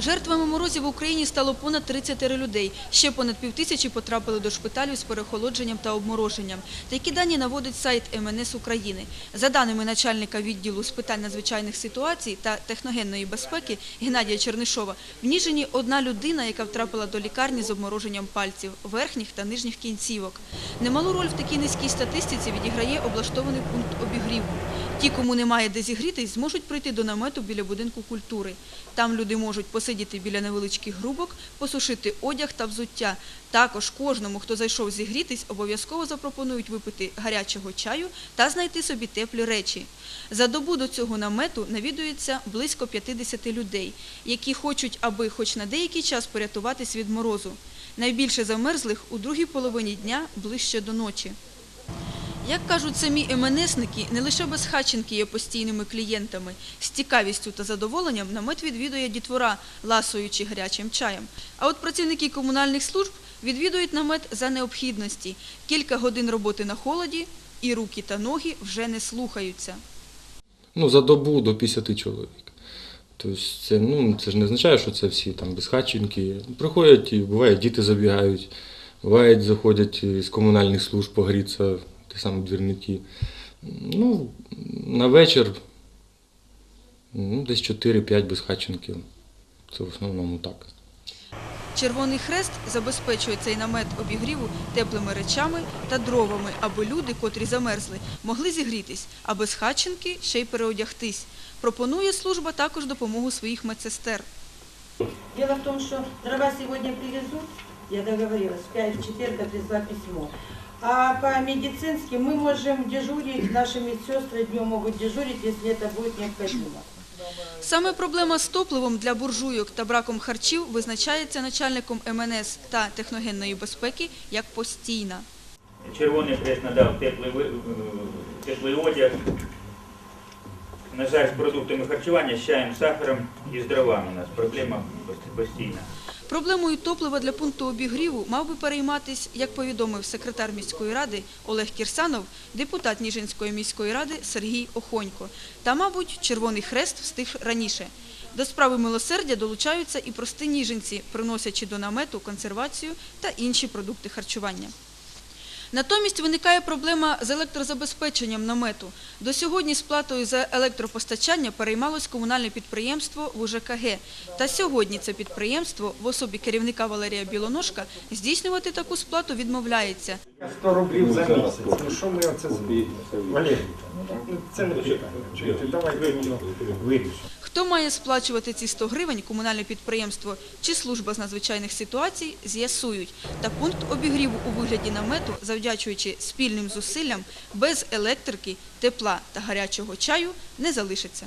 Жертвами морозів в Україні стало понад 30 людей. Ще понад півтисячі потрапили до шпиталю з переохолодженням та обмороженням. Такі дані наводить сайт МНС України. За даними начальника відділу з питань надзвичайних ситуацій та техногенної безпеки Геннадія Чернишова, в Ніжині одна людина, яка втрапила до лікарні з обмороженням пальців, верхніх та нижніх кінцівок. Немалу роль в такій низькій статистиці відіграє облаштований пункт обігріву. Ті, кому немає де зігрітись, зможуть прийти до намету біля будинку культури. Там люди можуть посидіти біля невеличких грубок, посушити одяг та взуття. Також кожному, хто зайшов зігрітись, обов'язково запропонують випити гарячого чаю та знайти собі теплі речі. За добу до цього намету навідується близько 50 людей, які хочуть, аби хоч на деякий час порятуватись від морозу. Найбільше замерзлих у другій половині дня ближче до ночі. Як кажуть самі МНСники, не лише безхатченки є постійними клієнтами. З цікавістю та задоволенням намет відвідує дітвора, ласуючи гарячим чаєм. А от працівники комунальних служб відвідують намет за необхідності. Кілька годин роботи на холоді, і руки та ноги вже не слухаються. Ну, за добу до 50 чоловік. Тобто це, ну, це ж не означає, що це всі там безхатченки. Приходять, і буває, діти забігають, бувають, заходять з комунальних служб погрітися, ті самі двірники. Ну, на вечір ну, десь 4-5 безхатченків. Це в основному так. Червоний хрест забезпечує цей намет обігріву теплими речами та дровами, аби люди, котрі замерзли, могли зігрітись, а безхатченки ще й переодягтись. Пропонує служба також допомогу своїх медсестер. Дело в том, что дрова сегодня привезут, я договорилась, в 5 в четверг я привезла письмо. А по медицинским мы можем дежурить, наши медсестры днем могут дежурить, если это будет необходимо. Саме проблема з топливом для буржуйок та браком харчів визначається начальником МНС та техногенної безпеки як постійна. Червоний хрест надав теплий, ви- е, теплий одяг. На жаль, з продуктами харчування, з чаєм, сахаром і з дровами у нас проблема постійна. Проблемою топлива для пункту обігріву мав би перейматись, як повідомив секретар міської ради Олег Кірсанов, депутат Ніжинської міської ради Сергій Охонько. Та, мабуть, Червоний Хрест встиг раніше. До справи милосердя долучаються і прости ніжинці, приносячи до намету консервацію та інші продукти харчування. Натомість виникає проблема з електрозабезпеченням намету. До сьогодні сплатою за електропостачання переймалось комунальне підприємство ВУЖКГ. Та сьогодні це підприємство в особі керівника Валерія Білоножка здійснювати таку сплату відмовляється. 100 рублів за місяць. Ну що ми оце? Валерій, це не питання. Давайте вирішимо. Хто має сплачувати ці 100 гривень, комунальне підприємство чи служба з надзвичайних ситуацій, з'ясують. Та пункт обігріву у вигляді намету, завдячуючи спільним зусиллям, без електрики, тепла та гарячого чаю не залишиться.